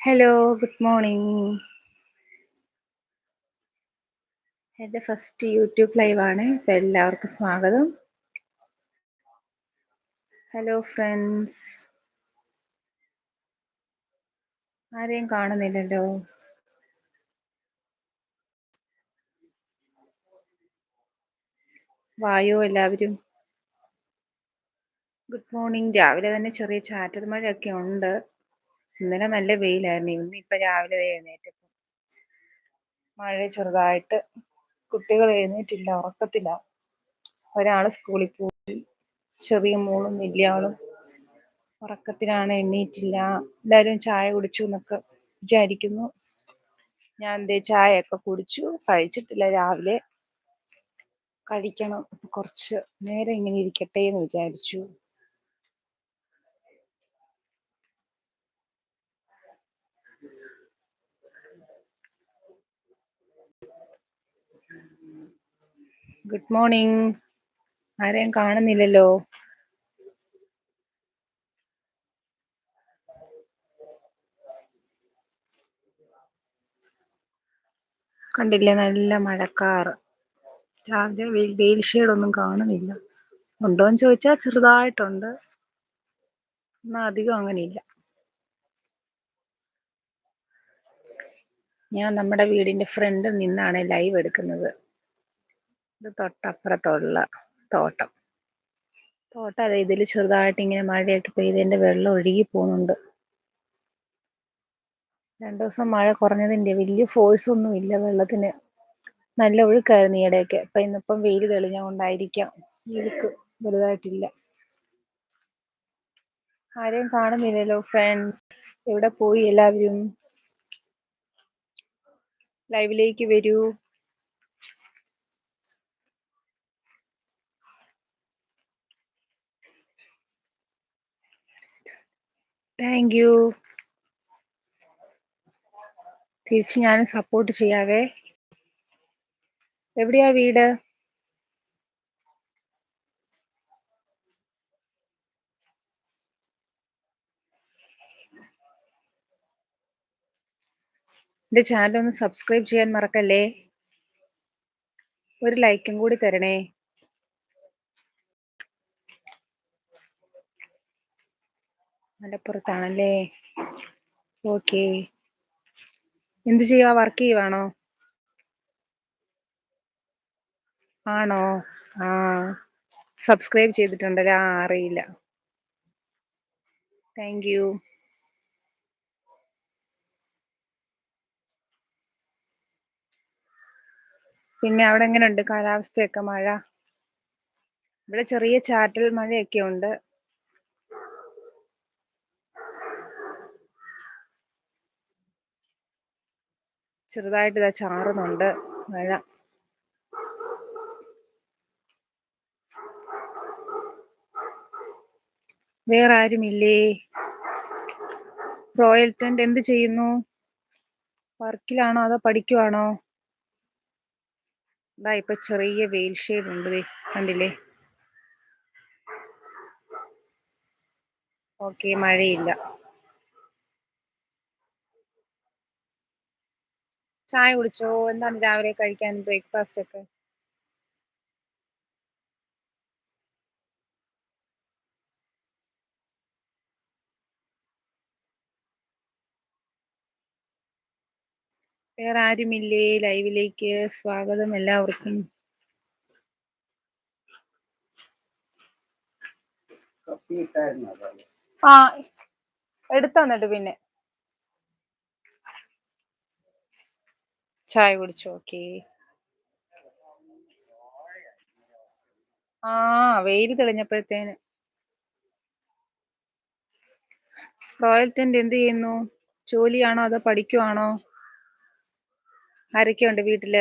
Hello good morning എന്റെ first YouTube live ആണ്. ഇപ്പം എല്ലാവർക്കും സ്വാഗതം. ഹലോ ഫ്രണ്ട്സ് ആരെയും കാണുന്നില്ലല്ലോ. വായോ എല്ലാവരും. ഗുഡ് മോർണിംഗ് രാവിലെ തന്നെ ചെറിയ ചാറ്റൽ മഴയൊക്കെ ഉണ്ട്. ഇന്നലെ നല്ല വെയിലായിരുന്നു. ഇന്ന് ഇപ്പൊ രാവിലെ ദേ എഴുന്നേറ്റപ്പം. മഴ ചെറുതായിട്ട്. കുട്ടികൾ എഴുന്നേറ്റില്ല ഉറക്കത്തില്ല. ഒരാൾ സ്കൂളിൽ പോയി. ചെറിയ മോളും വലിയ ആളും ഉറക്കത്തിലാണ് എണ്ണീറ്റില്ല എല്ലാവരും ചായ കുടിച്ചു എന്നൊക്കെ വിചാരിക്കുന്നു. ഞാൻ ദേ ചായയൊക്കെ കുടിച്ചു. കഴിച്ചിട്ടില്ല രാവിലെ. കഴിക്കണം. കുറച്ച് നേരം ഇങ്ങനെ ഇരിക്കട്ടെ എന്ന് വിചാരിച്ചു. ഗുഡ് മോർണിംഗ് ആരെയും കാണുന്നില്ലല്ലോ. കണ്ടില്ലേ നല്ല മഴക്കാറ്. രാവിലെ വെയിൽ ഷെയ്ഡൊന്നും കാണുന്നില്ല. ഉണ്ടോന്ന് ചോദിച്ചാൽ ചെറുതായിട്ടുണ്ട്. എന്നാൽ അധികം അങ്ങനെയില്ല. ഞാൻ നമ്മുടെ വീടിന്റെ ഫ്രണ്ടിൽ നിന്നാണ് ലൈവ് എടുക്കുന്നത്. ഇത് തൊട്ടപ്പുറത്തുള്ള തോട്ടം. തോട്ടം അതെ ഇതിൽ ചെറുതായിട്ട് ഇങ്ങനെ മഴയൊക്കെ പെയ്തതിന്റെ വെള്ളം ഒഴുകി പോകുന്നുണ്ട്. രണ്ടു ദിവസം മഴ കുറഞ്ഞതിന്റെ വലിയ ഫോഴ്സ് ഒന്നും ഇല്ല വെള്ളത്തിന്. നല്ല ഒഴുക്കായിരുന്നു ഈയിടെയൊക്കെ അപ്പൊ ഇന്നിപ്പം വെയിൽ തെളിഞ്ഞുകൊണ്ടായിരിക്കാം ഒഴുക്ക് വലുതായിട്ടില്ല. ആരെയും കാണുന്നില്ലല്ലോ ഫ്രണ്ട്സ് എവിടെ പോയി എല്ലാവരും? ലൈവിലേക്ക് വരൂ. താങ്ക് യു തിരിച്ച് ഞാൻ സപ്പോർട്ട് ചെയ്യാവേ. എവിടെയാ വീട്? എന്റെ ചാനൽ ഒന്ന് സബ്സ്ക്രൈബ് ചെയ്യാൻ മറക്കല്ലേ? ഒരു ലൈക്കും കൂടി തരണേ. മലപ്പുറത്താണല്ലേ ഓക്കെ എന്ത് ചെയ്യുക വർക്ക് ചെയ്യുവാണോ? ആണോ? ആ. സബ്സ്ക്രൈബ് ചെയ്തിട്ടുണ്ടല്ലേ? ആ അറിയില്ല. താങ്ക് യു പിന്നെ അവിടെ എങ്ങനെയുണ്ട്? കാലാവസ്ഥയൊക്കെ? മഴ? ഇവിടെ ചെറിയ ചാറ്റൽ മഴയൊക്കെ ഉണ്ട്. ചെറുതായിട്ട് ഇതാ ചാറുന്നുണ്ട്. മഴ വേറെ ആരുമില്ലേ റോയൽ ടെന്റ് എന്ത് ചെയ്യുന്നു? വർക്കിലാണോ അതോ പഠിക്കുവാണോ? ഇതാ ഇപ്പൊ ചെറിയ വെയിൽ ഷെയ്ഡ് ഉണ്ട് കണ്ടില്ലേ? ഓക്കെ മഴയില്ല. ചായ കുടിച്ചോ? എന്താണ് രാവിലെ കഴിക്കാൻ ബ്രേക്ക്ഫാസ്റ്റ് ഒക്കെ? വേറെ ആരുമില്ലേ ലൈവിലേക്ക് സ്വാഗതം എല്ലാവർക്കും. ആ എടുത്തു തന്നിട്ട് പിന്നെ. ചായ കുടിച്ചു? ഓക്കെ. ആ വെയിൽ തെളിഞ്ഞപ്പോഴത്തേന്. റോയൽ ടെന്റ് എന്ത് ചെയ്യുന്നു? ജോലിയാണോ അതോ പഠിക്കുവാണോ? ആരൊക്കെയുണ്ട് വീട്ടിൽ?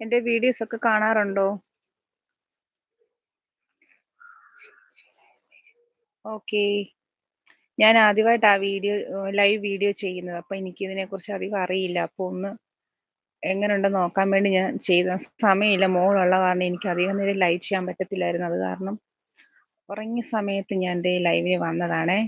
എന്റെ വീഡിയോസ് ഒക്കെ കാണാറുണ്ടോ? ഓക്കെ. ഞാൻ ആദ്യമായിട്ട് ആ വീഡിയോ ലൈവ് വീഡിയോ ചെയ്യുന്നത്. അപ്പൊ എനിക്ക് ഇതിനെ കുറിച്ച് അധികം അറിയില്ല. അപ്പൊ ഒന്ന് എങ്ങനെയുണ്ടെന്ന് നോക്കാൻ വേണ്ടി ഞാൻ ചെയ്ത സമയമില്ല. മോളുള്ള കാരണം എനിക്ക് അധികം നേരം ലൈവ് ചെയ്യാൻ പറ്റത്തില്ലായിരുന്നു. അത് കാരണം ഉറങ്ങിയ സമയത്ത് ഞാൻ ദേ ലൈവിൽ വന്നതാണേ.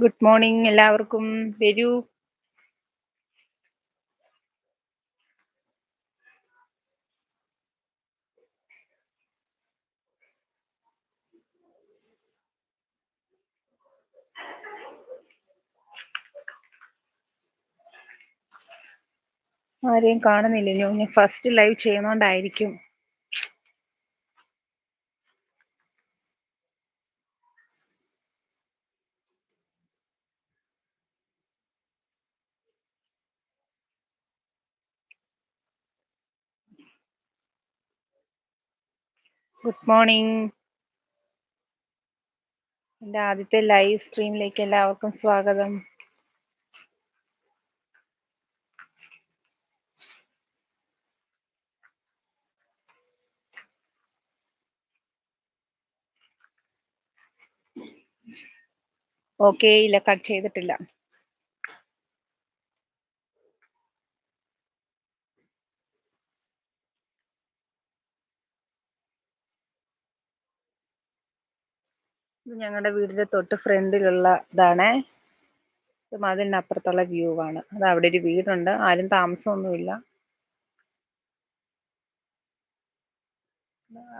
ഗുഡ് മോർണിംഗ് എല്ലാവർക്കും. വരൂ. ആരെയും കാണുന്നില്ല. ഞാൻ ഫസ്റ്റ് ലൈവ് ചെയ്യുന്നോണ്ടായിരിക്കും. മോർണിംഗ് എന്റെ ആദ്യത്തെ ലൈവ് സ്ട്രീമിലേക്ക് എല്ലാവർക്കും സ്വാഗതം. ഓക്കെ ഇല്ല കട്ട് ചെയ്തിട്ടില്ല. ഇത് ഞങ്ങളുടെ വീടിന്റെ തൊട്ട് ഫ്രണ്ടിലുള്ള ഇതാണേ. ഇത് മതിലിനപ്പുറത്തുള്ള വ്യൂ ആണ്. അത് അവിടെ ഒരു വീടുണ്ട്. ആരും താമസമൊന്നുമില്ല.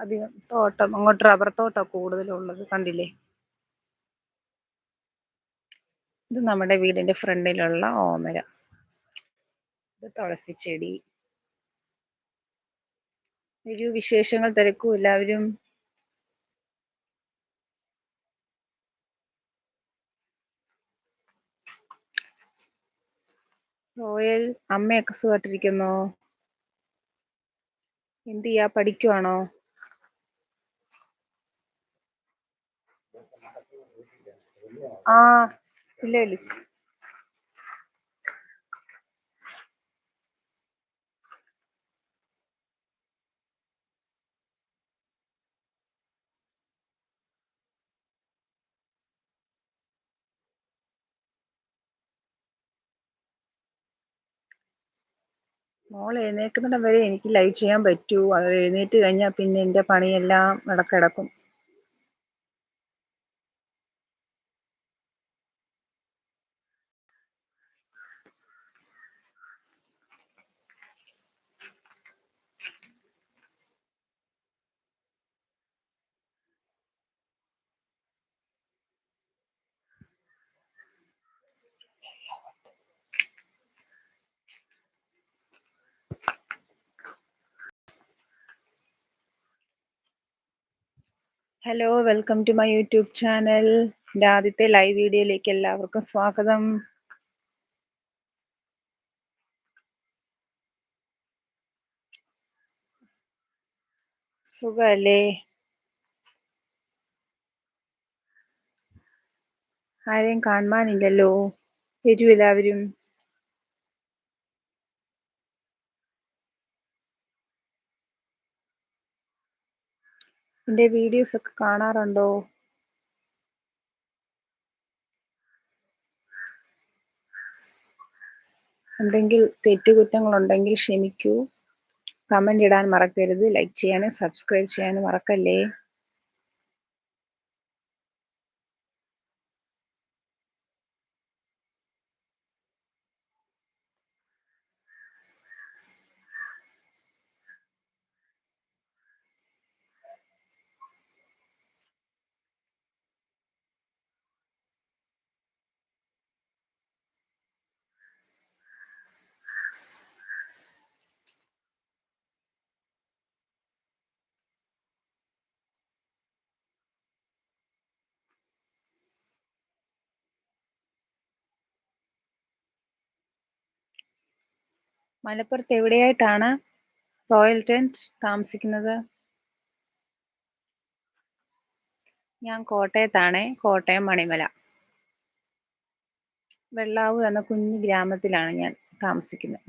അധികം തോട്ടം അങ്ങോട്ട് റബ്ബർ തോട്ടം കൂടുതലുള്ളത് കണ്ടില്ലേ? ഇത് നമ്മുടെ വീടിന്റെ ഫ്രണ്ടിലുള്ള ഓമര. ഇത് തുളസി ചെടി. ഒരു വിശേഷങ്ങൾ തിരക്കും എല്ലാവരും. റോയൽ അമ്മയൊക്കെ സുഖമായിട്ടിരിക്കുന്നു എന്ത് ചെയ്യാ? പഠിക്കുവാണോ? ആ ഇല്ല ഇല്ല. മോൾ എഴുന്നേൽക്കുന്നിടം വരെ എനിക്ക് ലൈവ് ചെയ്യാൻ പറ്റൂ. അത് എഴുന്നേറ്റ് കഴിഞ്ഞാൽ പിന്നെ എന്റെ പണിയെല്ലാം അവിടെ hello welcome to my YouTube channel എന്റെ ആദ്യത്തെ ലൈവ് വീഡിയോയിലേക്ക് എല്ലാവർക്കും സ്വാഗതം. സുഖല്ലേ? ആരെയും കാണാനില്ലല്ലോ വരൂ എല്ലാവരും. എന്റെ വീഡിയോസ് ഒക്കെ കാണാറുണ്ടോ? എന്തെങ്കിൽ തെറ്റുകുറ്റങ്ങളുണ്ടെങ്കിൽ ക്ഷമിക്കൂ. കമന്റ് ഇടാൻ മറക്കരുത്. ലൈക്ക് ചെയ്യാനും സബ്സ്ക്രൈബ് ചെയ്യാനും മറക്കല്ലേ? മലപ്പുറത്ത് എവിടെയായിട്ടാണ് റോയൽ ടെന്റ് താമസിക്കുന്നത്? ഞാൻ കോട്ടയത്താണ് കോട്ടയം മണിമല. വെള്ളാവൂർ എന്ന കുഞ്ഞു ഗ്രാമത്തിലാണ് ഞാൻ താമസിക്കുന്നത്.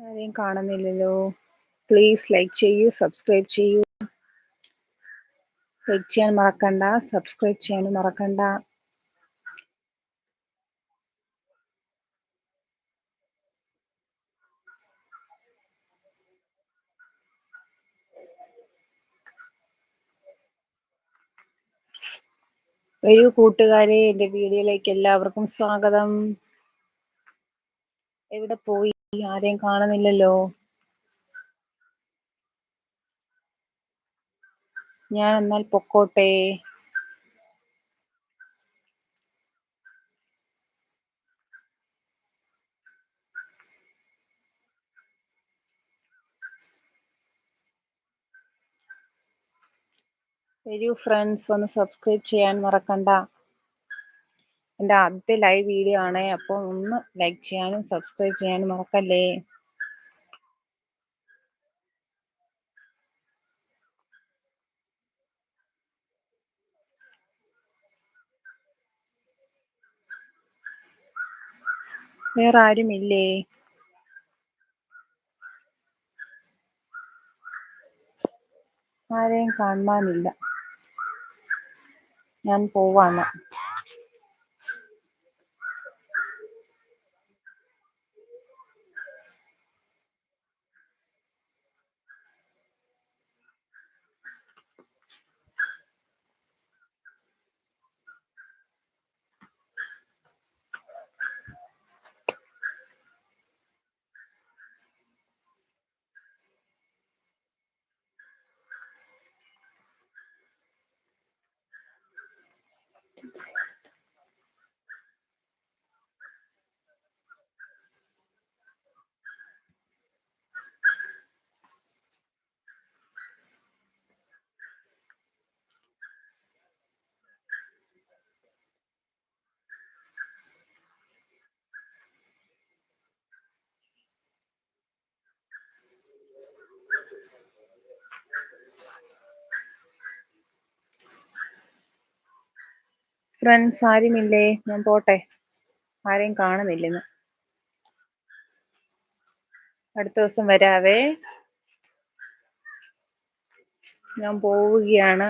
ആരെയും കാണുന്നില്ലല്ലോ. പ്ലീസ് ലൈക്ക് ചെയ്യൂ സബ്സ്ക്രൈബ് ചെയ്യൂ. ലൈക്ക് ചെയ്യാൻ മറക്കണ്ട സബ്സ്ക്രൈബ് ചെയ്യാനും മറക്കണ്ട. വരൂ കൂട്ടുകാരെ എന്റെ വീഡിയോയിലേക്ക് എല്ലാവർക്കും സ്വാഗതം. എവിടെ പോയി? ആരെയും കാണുന്നില്ലല്ലോ. ഞാൻ എന്നാൽ പൊക്കോട്ടെ. വരൂ ഫ്രണ്ട്സ് ഒന്ന് സബ്സ്ക്രൈബ് ചെയ്യാൻ മറക്കണ്ട. എന്റെ ആദ്യത്തെ ലൈവ് വീഡിയോ ആണ്. അപ്പോൾ ഒന്ന് ലൈക്ക് ചെയ്യാനും സബ്സ്ക്രൈബ് ചെയ്യാനും മറക്കല്ലേ വേറെ ആരുമില്ലേ ആരെയും കാണാനില്ല ഞാൻ പോവാണ് ഫ്രണ്ട്സ് ആരുമില്ലേ? ഞാൻ പോട്ടെ. ആരെയും കാണുന്നില്ലെന്ന്. അടുത്ത ദിവസം വരാവേ. ഞാൻ പോവുകയാണ്.